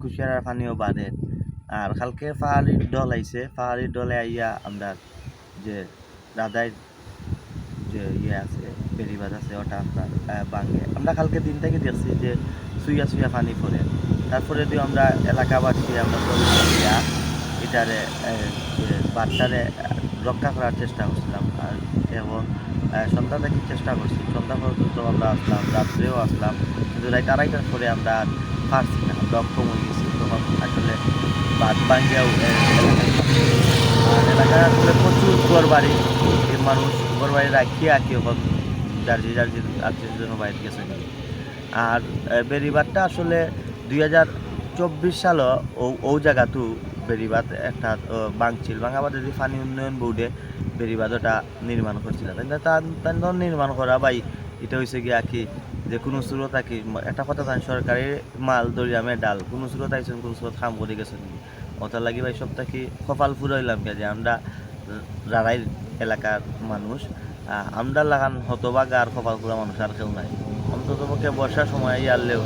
কুশিয়ারার পানিও বাড়ে আর কালকে পাহাড়ির দল আইছে পাহাড়ির দলে আইয়া আমরা যে রাধায় যে ইয়ে আছে বেরিবাদ আছে, ওটা আপনার বাঙে আমরা কালকে দিন থেকে দেখছি যে সুইয়া সুইয়া পানি পড়ে। তারপরে দিয়ে আমরা এলাকাবাসী, আমরা এটারে বাচ্চারে রক্ষা করার চেষ্টা করছিলাম। আর এবং সন্ধ্যা থেকে চেষ্টা করছি। সন্ধ্যা পর্যন্ত আমরা আসলাম, রাত্রেও আসলাম। কিন্তু রাত আড়াইটার পরে আমরা আর পারছি না অক্ষম হয়ে গেছি। তখন আসলে বাদ ভাঙ্গিয়াও এলাকায় আসলে প্রচুর ঘর বাড়ি এই মানুষ ঘর বাড়ি রাখিয়া কি এখন জার্জি জার্জি আত্মীয় জন্য বাইরে গেছে আর বেড়িবাঁধটা আসলে দুই হাজার চব্বিশ সালও ও ও বেড়িবাঁধ একটা আহ, ভাঙছিল ভাঙাবাদে যে পানি উন্নয়ন বোর্ডে বেড়িবাঁধটা নির্মাণ করছিল। নির্মাণ করা বাই এটা হয়েছে গিয়া কি যে কোনো স্রোত আর কি একটা কথা জানি সরকারি মাল দরিয়ামে ডাল কোনো স্রোত আইসেন কোনো স্রোত খাম করে গেছেন ওটা লাগি ভাই সব থাকি কপাল ফুরাইলাম কে যে আমরা রাড়াই এলাকার মানুষ আমরা লাগান হতবাগ আর কপাল ফুরা মানুষ আর কেউ নাই। অন্তত পক্ষে বর্ষার সময় আইয়ালেও